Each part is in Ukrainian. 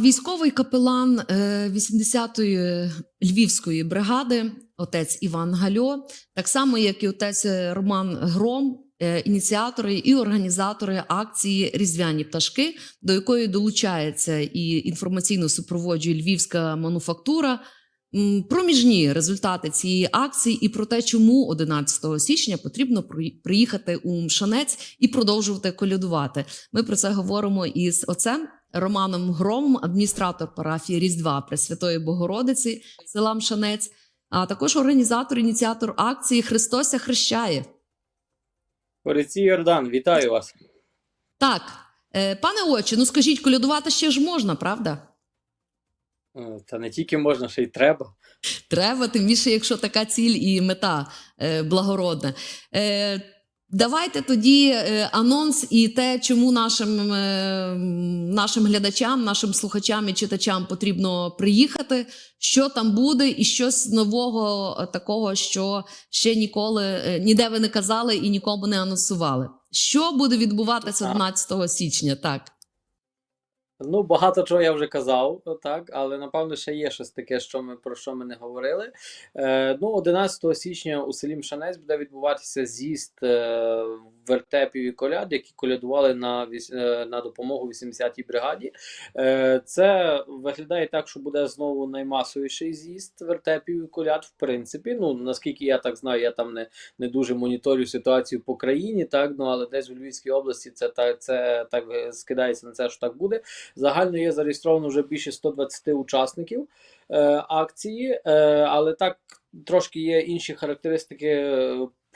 військовий капелан е, 80-ї львівської бригади, отець Іван Гальо, так само як і отець Роман Гром, е, ініціатори і організатори акції Різдвяні пташки, до якої долучається і інформаційно супроводжує львівська мануфактура. Проміжні результати цієї акції і про те, чому 11 січня потрібно при- приїхати у Мшанець і продовжувати колядувати. Ми про це говоримо із отцем Романом Громом, адміністратор парафії Різдва Пресвятої Богородиці села Мшанець, а також організатор, ініціатор акції Христося хрещає. Поліцій Йордан, вітаю вас. Так, е, пане отче, ну скажіть, колядувати ще ж можна, правда? Е, Та не тільки можна, ще й треба. Треба, тим більше, якщо така ціль і мета е, благородна. Давайте тоді е, анонс і те, чому нашим, е, нашим глядачам, нашим слухачам і читачам потрібно приїхати, що там буде, і щось нового е, такого, що ще ніколи ніде ви не казали і нікому не анонсували. Що буде відбуватися Так. 11 січня? Так. Ну, багато чого я вже казав, так, але напевно ще є щось таке, що ми про що ми не говорили. Е, ну, 11 січня у селі Мшанець буде відбуватися з'їзд е, вертепів і коляд, які колядували на, е, на допомогу 80-й бригаді. Е, це виглядає так, що буде знову наймасовіший з'їзд вертепів і коляд, в принципі. Ну, наскільки я так знаю, я там не, не дуже моніторю ситуацію по країні, так, ну, але десь у Львівській області це, так, це так е, скидається на це, що так буде. Загально є зареєстровано вже більше 120 учасників акції, але так трошки є інші характеристики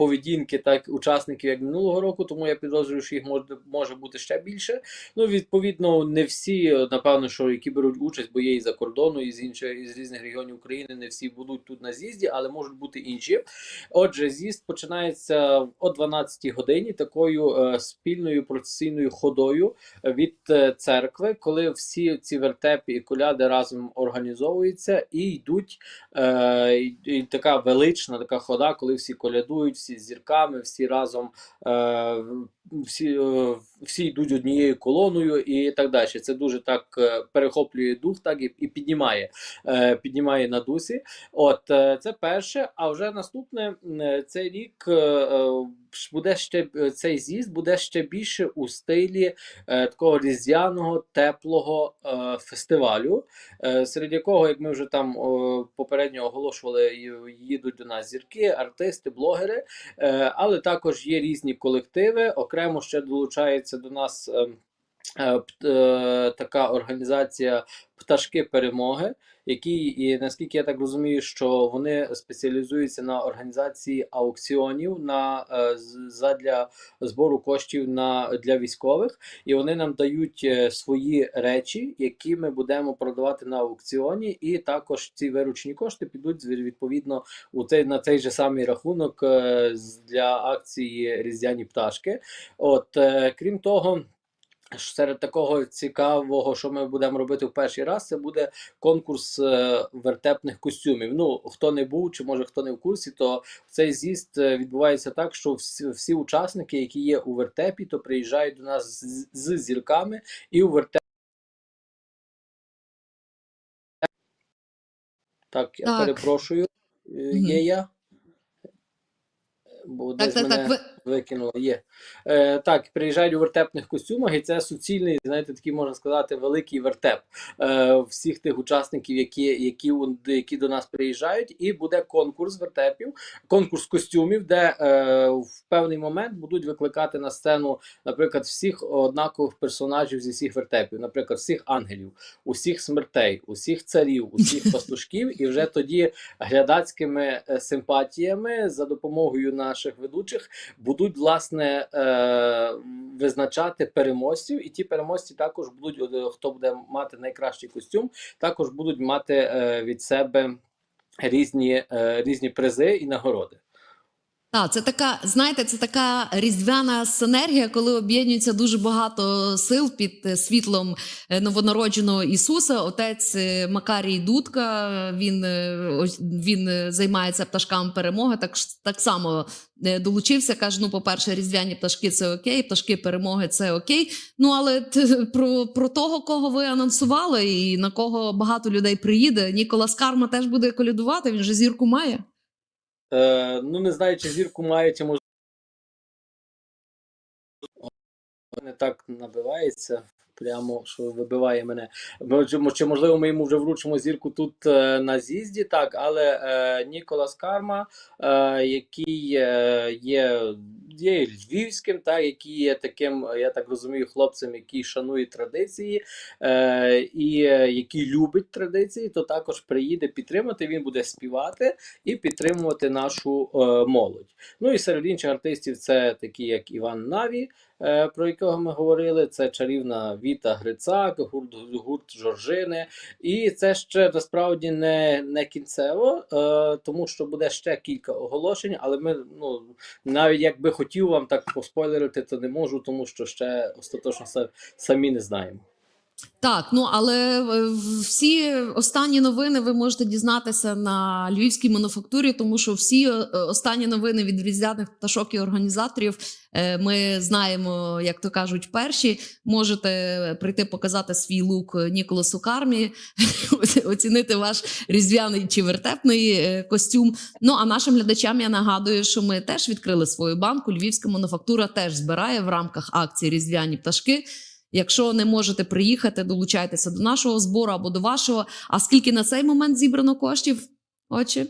поведінки так учасників як минулого року, тому я підозрюю, що їх може, може бути ще більше. Ну, відповідно, не всі, е, напевно, що які беруть участь, бо є і за кордону, і з інших і з різних регіонів України, не всі будуть тут на з'їзді, але можуть бути інші. Отже, з'їзд починається о 12-й годині такою е, спільною процесійною ходою від е, церкви, коли всі ці вертепи і коляди разом організовуються і йдуть. Е, і така велична така хода, коли всі колядують, всі з зірками, всі разом е, всі, е, всі йдуть однією колоною і так далі. Це дуже так е, перехоплює дух, так і, і піднімає, е, піднімає на дусі. От е, це перше. А вже наступне цей рік буде ще цей з'їзд буде ще більше у стилі такого різдвяного теплого фестивалю, серед якого, як ми вже там попередньо оголошували, їдуть до нас зірки, артисти, блогери, але також є різні колективи. Окремо ще долучається до нас. Е, е, Така організація Пташки перемоги, які, і наскільки я так розумію, що вони спеціалізуються на організації аукціонів на е, задля збору коштів на для військових, і вони нам дають свої речі, які ми будемо продавати на аукціоні, і також ці виручені кошти підуть відповідно у цей на цей же самий рахунок для акції Різдвяні пташки. От крім того. Серед такого цікавого, що ми будемо робити в перший раз, це буде конкурс е, вертепних костюмів. Ну, хто не був, чи може хто не в курсі, то цей з'їзд е, відбувається так, що всі, всі учасники, які є у вертепі, то приїжджають до нас з, з зірками і у вертеп. Так, я Так. перепрошую. Е, Є я? Бо Так, так, мене так. Ви, викинуло. Є. Е, так, приїжджають у вертепних костюмах, і це суцільний, знаєте, такий можна сказати, великий вертеп е, всіх тих учасників, які, які, які до нас приїжджають, і буде конкурс вертепів, конкурс костюмів, де е, в певний момент будуть викликати на сцену, наприклад, всіх однакових персонажів зі всіх вертепів, наприклад, всіх ангелів, усіх смертей, усіх царів, усіх пастушків, і вже тоді глядацькими е, симпатіями за допомогою наших ведучих будуть власне е, визначати переможців, і ті переможці також будуть, е, хто буде мати найкращий костюм, також будуть мати е, від себе різні, різні призи і нагороди. Так, це така, знаєте, це така різдвяна синергія, коли об'єднується дуже багато сил під е, світлом е, новонародженого Ісуса. Отець е, Макарій Дудка. Він, він займається пташками перемоги. Так, так само долучився. каже: ну, по-перше, різдвяні пташки це окей, пташки перемоги це окей. Ну але про, про того, кого ви анонсували, і на кого багато людей приїде. Ніколас Карма теж буде колядувати. Він же зірку має. Е, ну, не знаю, чи зірку має, може. Не так набивається. Прямо що вибиває мене. Чи можливо ми йому вже вручимо зірку тут е, на з'їзді, так, але е, Ніколас Карма, е, який е, є, є львівським, так, який є таким, я так розумію, хлопцем, який шанує традиції е, і е, який любить традиції, то також приїде підтримати. Він буде співати і підтримувати нашу е, молодь. Ну і серед інших артистів це такі, як Іван Наві, про якого ми говорили. Це чарівна Віта Грицак, гурт, гурт Жоржини. І це ще насправді не, не кінцево, е, тому що буде ще кілька оголошень, але ми ну навіть якби хотів вам так поспойлерити, то не можу, тому що ще остаточно самі не знаємо. Так, ну але е, всі останні новини ви можете дізнатися на львівській мануфактурі, тому що всі е, останні новини від різдвяних пташок і організаторів е, ми знаємо, як то кажуть, перші. Можете прийти показати свій лук Ніколасу Кармі, оцінити ваш різдвяний чи вертепний костюм. Ну а нашим глядачам я нагадую, що ми теж відкрили свою банку. Львівська мануфактура теж збирає в рамках акції Різдвяні пташки. Якщо не можете приїхати, долучайтеся до нашого збору або до вашого. А скільки на цей момент зібрано коштів? Очі?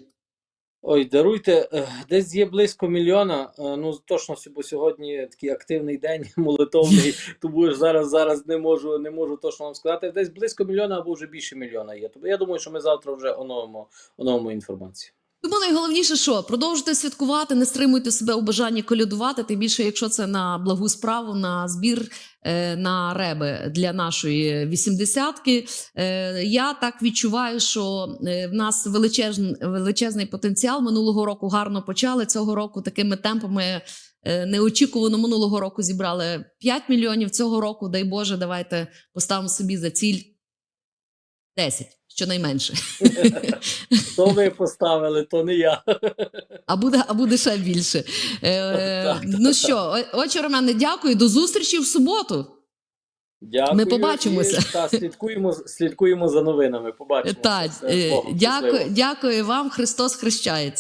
Ой, даруйте, е, десь є близько мільйона. е, Ну точно бо сьогодні такий активний день молитовний, тому ж зараз зараз не можу не можу точно вам сказати. Десь близько мільйона або вже більше мільйона є. Тобто я думаю, що ми завтра вже оновимо, оновимо інформацію. Тому найголовніше, що продовжуйте святкувати, не стримуйте себе у бажанні колядувати. Тим більше, якщо це на благу справу, на збір е, на реби для нашої вісімдесятки. Е, я так відчуваю, що е, в нас величезний, величезний потенціал. Минулого року гарно почали. Цього року такими темпами. Неочікувано минулого року зібрали 5 мільйонів. Цього року, дай Боже, давайте поставимо собі за ціль 10, щонайменше. То ви поставили, то не я. А буде, а буде ще більше. Е, ну що, очі Романе, дякую. До зустрічі в суботу. Дякую. Ми побачимося. І, та, слідкуємо, слідкуємо за новинами. Побачимося. Так, е, дякую, дякую вам. Христос хрещається.